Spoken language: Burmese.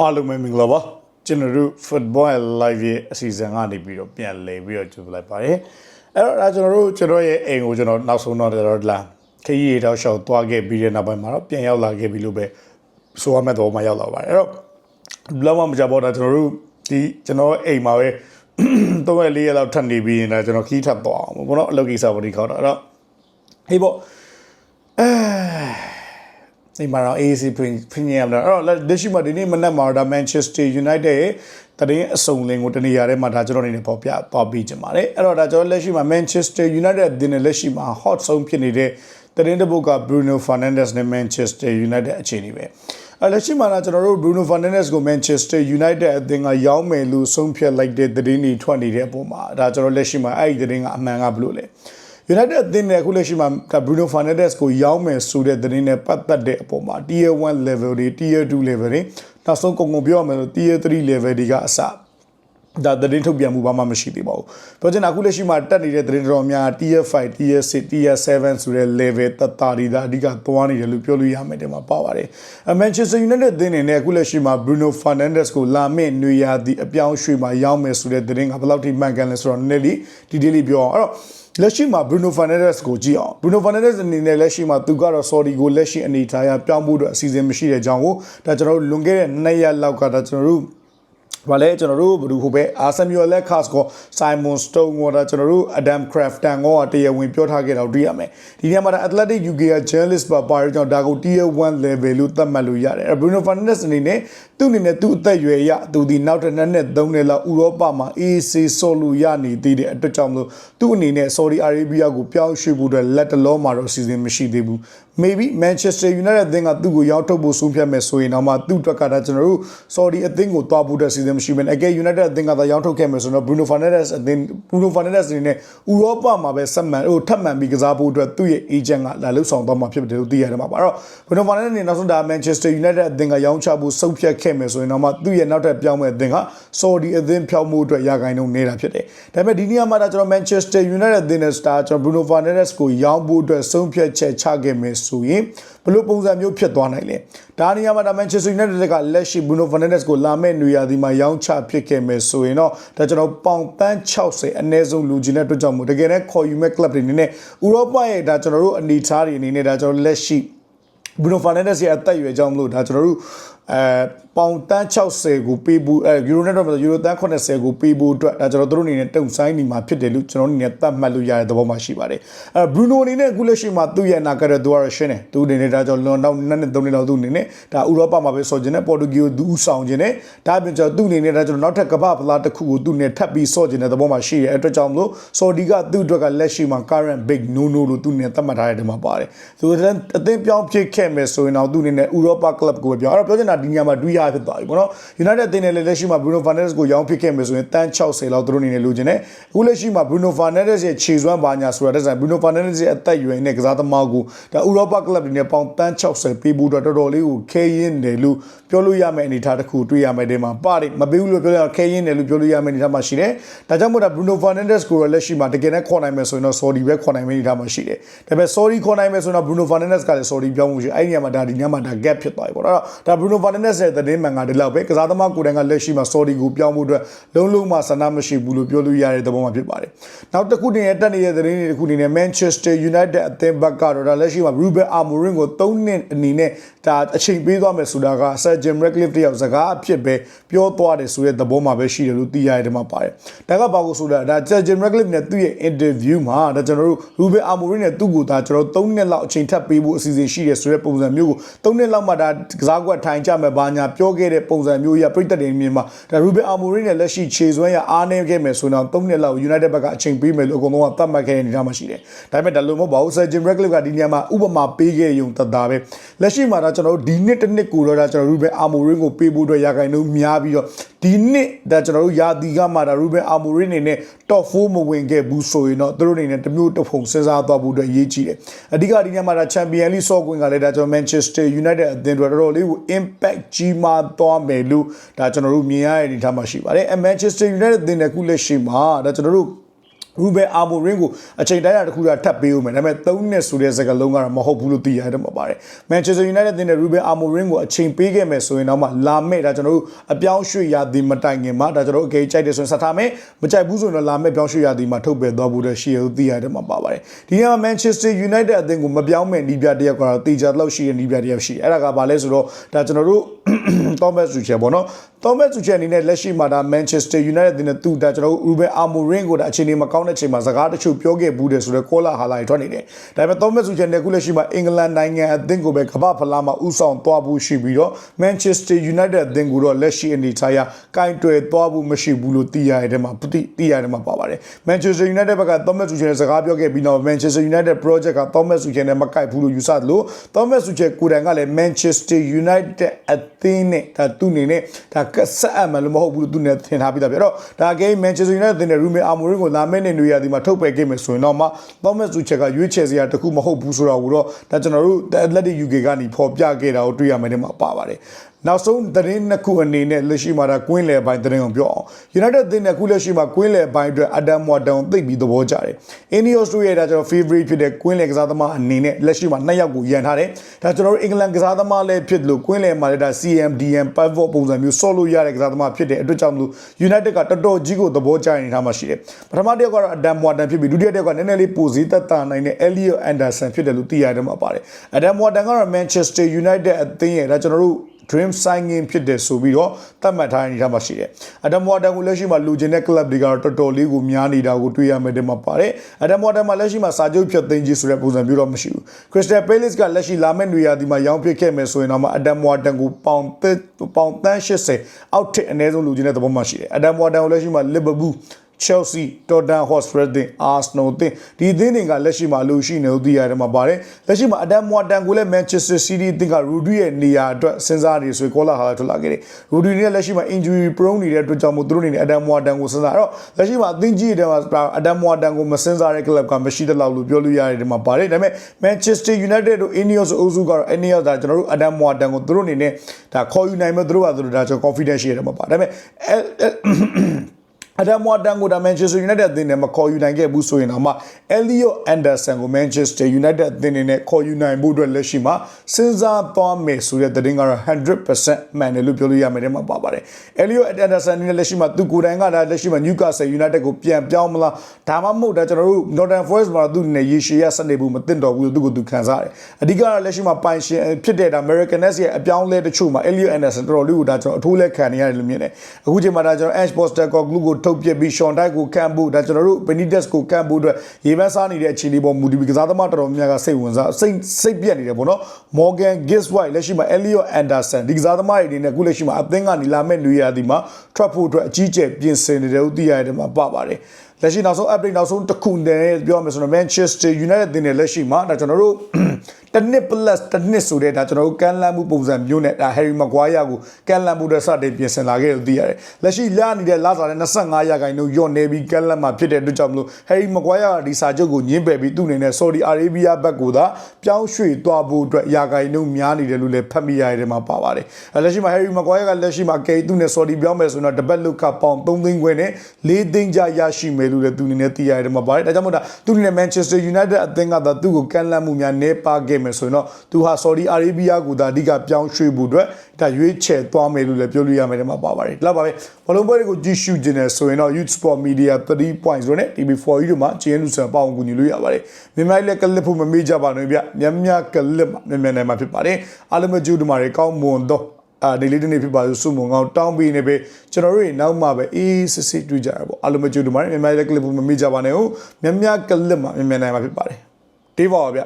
အားလုံးပဲမင်္ဂလာပါကျွန်တော်တို့ football live ရဲ့အစီအစဉ်ကနေပြီးတော့ပြန်လည်ပြီးတော့ကြိုလိုက်ပါတယ်အဲ့တော့ဒါကျွန်တော်တို့ကျွန်တော်ရဲ့အိမ်ကိုကျွန်တော်နောက်ဆုံးတော့တော့လာခရီးရတော့ရှောက်သွားခဲ့ပြီးတဲ့နောက်ပိုင်းမှာတော့ပြန်ရောက်လာခဲ့ပြီလို့ပဲဆိုရမယ့်တော့မှရောက်လာပါတယ်အဲ့တော့လောက်မှမကြတော့ဒါကျွန်တော်တို့ဒီကျွန်တော်အိမ်မှာပဲတော့လေးရက်လောက်ထပ်နေပြီးရင်ဒါကျွန်တော်ခီးထပ်သွားအောင်ဘောနော်အလုပ်ကိစ္စပေါ်ဒီခေါက်တော့အဲ့တော့ဟေးပေါ့အဲ ဒီမှာတော့ AC Premium တော့အဲ့တော့လက်ရှိမှာဒီနေ့မနက်မှာတော့ Manchester United ရဲ့တရင်အစုံလင်ကိုတနေရာထဲမှာဒါကျွန်တော်အနေနဲ့ပေါ်ပြသွားပြီးကြပါတယ်အဲ့တော့ဒါကျွန်တော်လက်ရှိမှာ Manchester United အသင်းနဲ့လက်ရှိမှာ hot ဆုံးဖြစ်နေတဲ့တရင်တစ်ပုတ်က Bruno Fernandes နဲ့ Manchester United အခြေအနေပဲအဲ့လက်ရှိမှာတော့ကျွန်တော်တို့ Bruno Fernandes ကို Manchester United အသင်းကရောင်းမယ်လို့ဆုံးဖြတ်လိုက်တဲ့သတင်းတွေထွက်နေတဲ့အပေါ်မှာဒါကျွန်တော်လက်ရှိမှာအဲ့ဒီသတင်းကအမှန်ကဘလို့လဲ United အသင်းနဲ့အခုလက်ရှိမှာ Bruno Fernandes ကိုရောင်းမယ်ဆိုတဲ့သတင်းနဲ့ပတ်သက်တဲ့အပေါ်မှာ Tier 1 level တွေ Tier 2 level တွေနောက်ဆုံးကုန်ကုန်ပြောရမယ်ဆို Tier 3 level တွေကအစ ဒါသတင်းထုတ်ပြန်မှုဘာမှမရှိသေးပါဘူး။ပြောချင်တာအခုလက်ရှိမှာတက်နေတဲ့သတင်းတော်များ Tier 5 Tier 6 Tier 7ဆိုတဲ့ level တတာတွေဒါအဓိကသွားနေတယ်လို့ပြောလို့ရမယ်တဲ့မှာပါပါတယ်။ Manchester United အသင်းနေနဲ့အခုလက်ရှိမှာ Bruno Fernandes ကိုလာမယ့်နွေရာသီအပြောင်းရွှေ့မှာရောင်းမယ်ဆိုတဲ့သတင်းကဘယ်လောက်ထိမှန်ကန်လဲဆိုတော့နည်းနည်းလေးဒီဒေးလေးပြောအောင်အဲ့တော့လက်ရှိမှာ Bruno Fernandes ကိုကြည့်အောင် Bruno Fernandes အနေနဲ့လက်ရှိမှာသူကတော့ Saudi ကိုလက်ရှိအနေထားအရပြောင်းဖို့အတွက်အစီအစဉ်မရှိတဲ့အကြောင်းကိုဒါကျွန်တော်တို့လွန်ခဲ့တဲ့နှစ်ရက်လောက်ကဒါကျွန်တော်တို့ ဘာလဲကျွန်တော်တို့ဘယ်သူဟိုပဲအာဆမ်မြူအလက်ခတ်ကိုဆိုင်မွန်စတုန်းကိုဒါကျွန်တော်တို့အဒမ်ခရဖ်တန်ကိုတရားဝင်ပြောထားခဲ့တော့တွေ့ရမယ်ဒီနေရာမှာ Athletic UK က journalist ပါပါရကြောင့်ဒါကို tier 1 level လို့သတ်မှတ်လို့ရတယ်။ Bruno Fernandes အနေနဲ့သူ့အနေနဲ့သူ့အသက်အရွယ်အရသူဒီနောက်တစ်နှစ်နဲ့သုံးနှစ်လောက်ဥရောပမှာ AC ဆော်လို့ရနေသေးတဲ့အတွက်ကြောင့်မလို့သူ့အနေနဲ့ Saudi Arabia ကိုပြောင်းရွှေ့ဖို့အတွက်လက်တလုံးမှာတော့အစီအစဉ်မရှိသေးဘူး။ maybe Manchester United အသင်းကသူ့ကိုရောက်ထုတ်ဖို့ဆုံးဖြတ်မယ်ဆိုရင်တော့မှသူ့အတွက်ကဒါကျွန်တော်တို့ Saudi အသင်းကိုသွားဖို့အတွက်အစီအစဉ်မရှိဘဲနဲ့အကယ် United အသင်းကသာရောက်ထုတ်ခဲ့မယ်ဆိုတော့ Bruno Fernandes အသင်း Bruno Fernandes အနေနဲ့ဥရောပမှာပဲဆက်မှန်ဟိုထပ်မှန်ပြီးကစားဖို့အတွက်သူ့ရဲ့ agent ကလာလှုပ်ဆောင်သွားမှာဖြစ်တယ်လို့သိရတယ်မှာပါတော့ Bruno Fernandes အနေနဲ့နောက်ဆုံးဒါ Manchester United အသင်းကရောင်းချဖို့ဆုံးဖြတ်ခဲ့မယ်ဆိုရင်တော့မှသူ့ရဲ့နောက်ထပ်ပြောင်းမဲ့အသင်းက Saudi အသင်းဖြောင်းမှုအတွက်ရာဂိုင်းနှုန်းနေတာဖြစ်တယ်ဒါပေမဲ့ဒီနေ့မှာဒါကျွန်တော် Manchester United အသင်းနဲ့ star ကျွန်တော် Bruno Fernandes ကိုရောင်းဖို့အတွက်ဆုံးဖြတ်ချက်ချခဲ့မယ်ဆိုရင်ဘယ်လိုပုံစံမျိုးဖြစ်သွားနိုင်လဲဒါနေရာမှာဒါ Manchester United ကလက်ရှိ Bruno Fernandes ကိုလာမဲ့နေရာဒီမှာရောင်းချဖြစ်ခဲ့မယ်ဆိုရင်တော့ဒါကျွန်တော်ပေါင်ပန်း60အနည်းဆုံးလူကြီးတဲ့အတွက်ကြောင့်မို့တကယ်နဲ့ခေါ်ယူမဲ့ club တွေအနေနဲ့ဥရောပရဲ့ဒါကျွန်တော်တို့အနေထားတွေအနေနဲ့ဒါကျွန်တော်လက်ရှိ Bruno Fernandes ရဲ့အသက်အရွယ်ကြောင့်မလို့ဒါကျွန်တော်တို့ အဲပေါင်တန်း60ကိုပေးဖို့အဲယူရိုနဲ့တော့ယူရိုတန်း80ကိုပေးဖို့အတွက်ဒါကျွန်တော်တို့အနေနဲ့တုံဆိုင်နေမှာဖြစ်တယ်လို့ကျွန်တော်အနေနဲ့သတ်မှတ်လို့ရတဲ့သဘောမှရှိပါတယ်အဲဘရူနိုအနေနဲ့အခုလက်ရှိမှာသူ့ရဲ့အနာကတဲ့သူကတော့ရှင်းတယ်သူအနေနဲ့ဒါကျွန်တော်လွန်တော့နှစ်နှစ်သုံးနှစ်လောက်သူအနေနဲ့ဒါဥရောပမှာပဲဆော်ကျင်တယ်ပေါ်တူဂီကိုသူဥဆောင်ကျင်တယ်ဒါပြင်ကျွန်တော်သူ့အနေနဲ့ဒါကျွန်တော်နောက်ထပ်ကမ္ဘာဖလားတစ်ခုကိုသူ့နဲ့ထပ်ပြီးဆော့ကျင်တဲ့သဘောမှရှိရဲ့အတွက်ကြောင့်မလို့ဆော်ဒီကသူ့အတွက်ကလက်ရှိမှာ current big no no လို့သူ့အနေနဲ့သတ်မှတ်ထားတဲ့မှာပါတယ်သူအသင်းပြောင်းဖြစ်ခဲ့မယ်ဆိုရင်တော့သူ့အနေနဲ့ဥရောပ club ကိုပဲပြောအဲ့တော့ပြောချင်တာဒီညမှာဒူးရဖြစ်သွားပြီပေါ့နော် United အသင်းနဲ့လက်ရှိမှာ Bruno Fernandes ကိုရောင်းဖြစ်ခဲ့မယ်ဆိုရင်တန်း60လောက်သူတို့အနေနဲ့လိုချင်တယ်အခုလက်ရှိမှာ Bruno Fernandes ရဲ့ခြေစွမ်းပါညာဆိုတာတဲ့ဆိုင် Bruno Fernandes ရဲ့အသက်အရွယ်နဲ့ကစားသမားကိုဒါဥရောပ club တွေနဲ့ပေါင်တန်း60ပေးဖို့တော့တော်တော်လေးကိုခဲရင်တယ်လို့ပြောလို့ရမယ့်အနေအထားတစ်ခုတွေ့ရမယ်ဒီမှာပါတယ်မပေးဘူးလို့ပြောရခဲရင်တယ်လို့ပြောလို့ရမယ့်အနေအထားမှာရှိတယ်ဒါကြောင့်မို့ဒါ Bruno Fernandes ကိုလက်ရှိမှာတကယ်နဲ့ခေါ်နိုင်မယ်ဆိုရင်တော့ Saudi ပဲခေါ်နိုင်မယ့်အနေအထားမှာရှိတယ်ဒါပေမဲ့ Saudi ခေါ်နိုင်မယ်ဆိုတော့ Bruno Fernandes ကလည်း Saudi ပြောင်းမှုရှိအဲ့ဒီညမှာဒါဒီညမှာဒါ gap ဖြစ်သွားပြီပေါ့နော်ဒါ Bruno Fernandes ရဲ့သတင်းမှန်ကဒီလောက်ပဲကစားသမားကိုယ်တိုင်ကလက်ရှိမှာ Saudi ကိုပြောင်းဖို့အတွက်လုံးလုံးမှဆန္ဒမရှိဘူးလို့ပြောလို့ရတဲ့သဘောမှာဖြစ်ပါတယ်နောက်တစ်ခုတင်ရတက်နေတဲ့သတင်းတွေတစ်ခုအနေနဲ့ Manchester United အသင်းဘက်ကတော့ဒါလက်ရှိမှာ Ruben Amorim ကို3နှစ်အနေနဲ့ဒါအချိန်ပေးသွားမယ်ဆိုတာက Sir Jim Ratcliffe တယောက်စကားအဖြစ်ပဲပြောသွားတယ်ဆိုတဲ့သဘောမှာပဲရှိတယ်လို့သိရတဲ့မှာပါတယ်ဒါကဘာကိုဆိုတာဒါ Sir Jim Ratcliffe နဲ့သူ့ရဲ့ interview မှာဒါကျွန်တော်တို့ Ruben Amorim နဲ့သူ့ကိုဒါကျွန်တော်3နှစ်လောက်အချိန်ထပ်ပေးဖို့အစီအစဉ်ရှိတယ်ဆိုတဲ့ပုံစံမျိုးကို3နှစ်လောက်မှဒါကစားကွက်ထိုင်ကြမယ်ဘာညာပြောခဲ့တဲ့ပုံစံမျိုးရပြည်သက်တွေမြင်မှာဒါ Ruben Amorim နဲ့လက်ရှိခြေစွမ်းရအားနည်းခဲ့မယ်ဆိုတော့3နှစ်လောက် United ဘက်ကအချိန်ပေးမယ်လို့အကုန်လုံးကသတ်မှတ်ခဲ့တဲ့အနေအထားမှာရှိတယ်ဒါပေမဲ့ဒါလို့မဟုတ်ပါဘူး Sir Jim Ratcliffe ကဒီနေရာမှာဥပမာပေးခဲ့ရုံတသားပဲလက်ရှိမှာဒါကျွန်တော်တို့ဒီနှစ်တစ်နှစ်ကိုတော့ဒါကျွန်တော် Ruben Amorim ကိုပေးဖို့အတွက်ရာခိုင်နှုန်းများပြီးတော့ဒီနှစ်ဒါကျွန်တော်တို့ယာတီကမှဒါ Ruben Amorim အနေနဲ့ top 4မဝင်ခဲ့ဘူးဆိုရင်တော့သူတို့အနေနဲ့တမျိုးတစ်ဖုံစဉ်းစားသွားဖို့အတွက်အရေးကြီးတယ်အဓိကဒီညမှာဒါ Champion League ဆော့ကွင်းကလည်းဒါကျွန်တော် Manchester United အသင်းတွေတော်တော်လေးကို impact ကြီးမားသွားမယ်လို့ဒါကျွန်တော်တို့မြင်ရတဲ့အနေအထားမှာရှိပါတယ်။ Manchester United အသင်းနဲ့ခုလက်ရှိမှာဒါကျွန်တော်တို့ ရူဘယ်အာမိုရင်ကိုအချိန်တိုင်းတာတစ်ခုကထပ်ပေးဦးမယ်ဒါပေမဲ့3နှစ်ဆိုတဲ့စကားလုံးကတော့မဟုတ်ဘူးလို့သိရတယ်မှာပါတယ်မန်ချက်စတာယူနိုက်တက်တင်တဲ့ရူဘယ်အာမိုရင်ကိုအချိန်ပေးခဲ့မယ်ဆိုရင်တော့မှလာမဲ့ဒါကျွန်တော်တို့အပြောင်းရွှေ့ရသည်မတိုင်ခင်မှာဒါကျွန်တော်တို့အကေကြိုက်တယ်ဆိုရင်ဆက်ထားမယ်မကြိုက်ဘူးဆိုရင်တော့လာမဲ့ပြောင်းရွှေ့ရသည်မှာထုတ်ပယ်သွားဖို့လည်းရှိရလို့သိရတယ်မှာပါပါတယ်ဒီနေ့မှာမန်ချက်စတာယူနိုက်တက်အသင်းကိုမပြောင်းမဲ့နီးပြတယောက်ကတော့တေချာလောက်ရှိတဲ့နီးပြတယောက်ရှိအဲ့ဒါကဘာလဲဆိုတော့ဒါကျွန်တော်တို့ Thomas Tuchel ပေါ့နော် Thomas Tuchel အနေနဲ့လက်ရှိမှာဒါ Manchester United တင်တဲ့သူဒါကျွန်တော်တို့ Ruben Amorim ကိုဒါအခြေအနေမကောင်းတဲ့ချိန်မှာစကားတချို့ပြောခဲ့ဘူးတယ်ဆိုတော့ကောလာဟာလာတွေထွက်နေတယ်။ဒါပေမဲ့ Thomas Tuchel နဲ့ခုလက်ရှိမှာအင်္ဂလန်နိုင်ငံအသင်းကိုပဲကမ္ဘာဖလားမှာဥဆောင်သွားဖို့ရှိပြီးတော့ Manchester United အသင်းကိုတော့လက်ရှိအနေထားအရကင်တွယ်သွားဖို့မရှိဘူးလို့သိရတဲ့မှာသိသိရတဲ့မှာပါပါတယ်။ Manchester United ဘက်က Thomas Tuchel နဲ့စကားပြောခဲ့ပြီးတော့ Manchester United project က Thomas Tuchel နဲ့မကိုက်ဘူးလို့ယူဆတယ်လို့ Thomas Tuchel ကိုယ်တိုင်ကလည်း Manchester United အသင်းနဲ့ဒါသူ့အနေနဲ့ဒါကဆက်အပ်မှလို့မဟုတ်ဘူးလို့သူနဲ့ထင်ထားပြီးသားပြတော့ဒါကိန်း Manchester United အသင်းနဲ့ Ruben Amorim ကိုလာမယ့်နေနေရာဒီမှာထုတ်ပယ်ခဲ့မယ်ဆိုရင်တော့မှ Thomas Tuchel ကရွေးချယ်စရာတခုမဟုတ်ဘူးဆိုတော့ကိုတော့ဒါကျွန်တော်တို့ The Athletic UK ကနေဖော်ပြခဲ့တာကိုတွေ့ရမယ်တဲ့မှာပါပါတယ် နောက်ဆုံးသတင်းနှစ်ခုအနေနဲ့လက်ရှိမှာဒါကွင်းလယ်ပိုင်းသတင်းကိုပြောအောင် United အသင်းနဲ့အခုလက်ရှိမှာကွင်းလယ်ပိုင်းအတွက် Adam Morton သိပ်ပြီးသဘောကျတယ်။ Ineos တို့ရဲ့ဒါကျွန်တော် favorite ဖြစ်တဲ့ကွင်းလယ်ကစားသမားအနေနဲ့လက်ရှိမှာနှစ်ယောက်ကိုရန်ထားတယ်။ဒါကျွန်တော်တို့အင်္ဂလန်ကစားသမားလည်းဖြစ်လို့ကွင်းလယ်မှာလည်းဒါ CMDM pivot ပုံစံမျိုးဆော့လို့ရတဲ့ကစားသမားဖြစ်တဲ့အတွက်ကြောင့်မလို့ United ကတော်တော်ကြီးကိုသဘောကျနေထားမှရှိတယ်။ပထမတစ်ယောက်ကတော့ Adam Morton ဖြစ်ပြီးဒုတိယတစ်ယောက်ကနည်းနည်းလေးပိုစည်းသက်သာနိုင်တဲ့ Elliot Anderson ဖြစ်တယ်လို့သိရတယ်မှာပါတယ်။ Adam Morton ကတော့ Manchester United အသင်းရဲ့ဒါကျွန်တော်တို့ dream signing ဖြစ်တယ်ဆိုပြီးတော့သတ်မှတ်ထားတဲ့အနေအထားမှာရှိတယ်။ Adam Water ကိုလက်ရှိမှာလူချင်းတဲ့ club တွေကတော့တော်တော်လေးကိုများနေတာကိုတွေ့ရမယ်တဲ့မှာပါတယ်။ Adam Water မှာလက်ရှိမှာစာချုပ်ဖြတ်သိမ်းကြီးဆိုတဲ့ပုံစံမျိုးတော့မရှိဘူး။ Crystal Palace ကလက်ရှိလာမယ့်နေရာဒီမှာရောင်းပစ်ခဲ့မယ်ဆိုရင်တော့မှ Adam Water ကိုပေါင်သက်ပေါင်တန်း80အောက်ထစ်အနည်းဆုံးလူချင်းတဲ့သဘောမှရှိတယ်။ Adam Water ကိုလက်ရှိမှာ Liverpool Chelsea, Tottenham Hotspur တင် Arsenal တင်ဒီအသင်းတွေကလက်ရှိမှာအလို့ရှိနေလို့သိရတယ်မှာပါတယ်လက်ရှိမှာ Adam Morton ကိုလည်း Manchester City အသင်းက Rudy ရဲ့နေရာအတွက်စဉ်းစားနေဆိုကောလာဟာထွက်လာခဲ့တယ် Rudy နဲ့လက်ရှိမှာ injury prone နေတဲ့အတွက်ကြောင့်မို့သူတို့အနေနဲ့ Adam Morton ကိုစဉ်းစားတော့လက်ရှိမှာအသင်းကြီးတဲ့မှာ Adam Morton ကိုမစဉ်းစားတဲ့ club ကမရှိတဲ့လောက်လို့ပြောလို့ရတယ်ဒီမှာပါတယ်ဒါပေမဲ့ Manchester United တို့ Ineos အုပ်စုကတော့ Ineos ဒါကျွန်တော်တို့ Adam Morton ကိုသူတို့အနေနဲ့ဒါခေါ်ယူနိုင်မဲ့သူတို့ကသူတို့ဒါကျွန်တော် confidence ရှိရတယ်မှာပါဒါပေမဲ့ အဒမ်ဝါတန်ကိုဒါမန်ချက်စတာယူနိုက်တက်အသင်းနဲ့မခေါ်ယူနိုင်ခဲ့ဘူးဆိုရင်တော့မှအယ်လီယိုအန်ဒါဆန်ကိုမန်ချက်စတာယူနိုက်တက်အသင်းနဲ့ခေါ်ယူနိုင်ဖို့အတွက်လက်ရှိမှာစဉ်းစားသွားမယ်ဆိုတဲ့သတင်းကတော့100%မှန်တယ်လို့ပြောလို့ရမယ်တဲ့မှာပါပါတယ်။အယ်လီယိုအန်ဒါဆန်နဲ့လက်ရှိမှာသူကိုယ်တိုင်ကဒါလက်ရှိမှာနျူကာဆယ်ယူနိုက်တက်ကိုပြန်ပြောင်းမလားဒါမှမဟုတ်ဒါကျွန်တော်တို့ Northern Forest မှာသူနဲ့ရေရှည်ရစနေဘူးမသိတော့ဘူးလို့သူကသူခံစားတယ်။အဓိကတော့လက်ရှိမှာပိုင်ရှင်ဖြစ်တဲ့ဒါ American Nets ရဲ့အပြောင်းလဲတချို့မှာ Elliot Anderson တော်တော်လေးကိုဒါကျွန်တော်အထိုးလဲခံနေရတယ်လို့မြင်တယ်။အခုချိန်မှာဒါကျွန်တော် Ash Postecoglou ကိုထုတ်ပြပြီး Sean Dyche ကိုကန်ဖို့ဒါကျွန်တော်တို့ Benitez ကိုကန်ဖို့အတွက်ရေပန်းစားနေတဲ့အခြေအနေပေါ်မူတည်ပြီးကစားသမားတော်တော်များများကစိတ်ဝင်စားစိတ်စိတ်ပြက်နေတယ်ပေါ့နော် Morgan Giswhite လက်ရှိမှာ Elliot Anderson ဒီကစားသမားတွေအနေနဲ့အခုလက်ရှိမှာအသင်းကနေလာမဲ့နေရာဒီမှာထွက်ဖို့အတွက်အကြီးကျယ်ပြင်ဆင်နေတယ်လို့သိရတယ်မှာပါပါတယ် လက်ရှိနောက်ဆုံး update နောက်ဆုံးတစ်ခုနဲ့ပြောရမယ်ဆိုတော့ Manchester United တင်တဲ့လက်ရှိမှာဒါကျွန်တော်တို့တစ်နှစ် plus တစ်နှစ်ဆိုတဲ့ဒါကျွန်တော်တို့ကန်လန်မှုပုံစံမျိုးနဲ့ဒါ Harry Maguire ကိုကန်လန်မှုတဲ့စတင်ပြင်ဆင်လာခဲ့လို့သိရတယ်လက်ရှိလာနေတဲ့လာစာတဲ့25ရာခိုင်နှုန်းညော့နေပြီးကန်လန်မှာဖြစ်တဲ့အတွက်ကြောင့်မလို့ Harry Maguire ကဒီစာချုပ်ကိုညှင်းပယ်ပြီးသူ့အနေနဲ့ Saudi Arabia ဘက်ကိုသာပြောင်းရွှေ့သွားဖို့အတွက်ရာခိုင်နှုန်းများနေတယ်လို့လည်းဖတ်မိရတဲ့မှာပါပါတယ်လက်ရှိမှာ Harry Maguire ကလက်ရှိမှာကေသူ့နဲ့ Saudi ပြောင်းမယ်ဆိုတော့တပတ်လုကပေါင်3သိန်းခွဲနဲ့4သိန်းကြာရရှိမယ်လို့လည်းသူအနေနဲ့သိရတယ်မှာပါတယ်ဒါကြောင့်မို့ဒါသူအနေနဲ့ Manchester United အသင်းကသာသူ့ကိုကန်လန်မှုများနေပါခဲ့မယ်ဆိုရင်တော့သူဟာ Saudi Arabia ကိုသာအဓိကပြောင်းရွှေ့ဖို့အတွက်ဒါရွေးချယ်သွားမယ်လို့လည်းပြောလို့ရမယ်ဒီမှာပါပါတယ်ဒီလောက်ပါပဲဘလုံးပွဲတွေကိုကြည့်ရှုခြင်းနဲ့ဆိုရင်တော့ Youth Sport Media 3.0နဲ့ TV4 တို့မှာ GN ဆန်ပေါအောင်ကူညီလို့ရပါတယ်မြန်မာလည်းကလစ်ဖို့မမေ့ကြပါနဲ့ဗျမြတ်မြတ်ကလစ်မှာမြန်မြန်နိုင်မှာဖြစ်ပါတယ်အားလုံးမကြိုးတမာတွေကောင်းမွန်တော့ အာဒီလေးတနေ့ဖြစ်ပါစုမုံကောင်းတောင်းပြီးနေပဲကျွန်တော်တို့နောက်မှပဲအေးစစ်စစ်တွေ့ကြရပေါ့အားလုံးမကြိုးတမာတွေမြန်မာလည်းကလစ်ဖို့မမေ့ကြပါနဲ့ဟုတ်မြတ်မြတ်ကလစ်မှာမြန်မြန်နိုင်မှာဖြစ်ပါတယ်တေးပါပါဗျ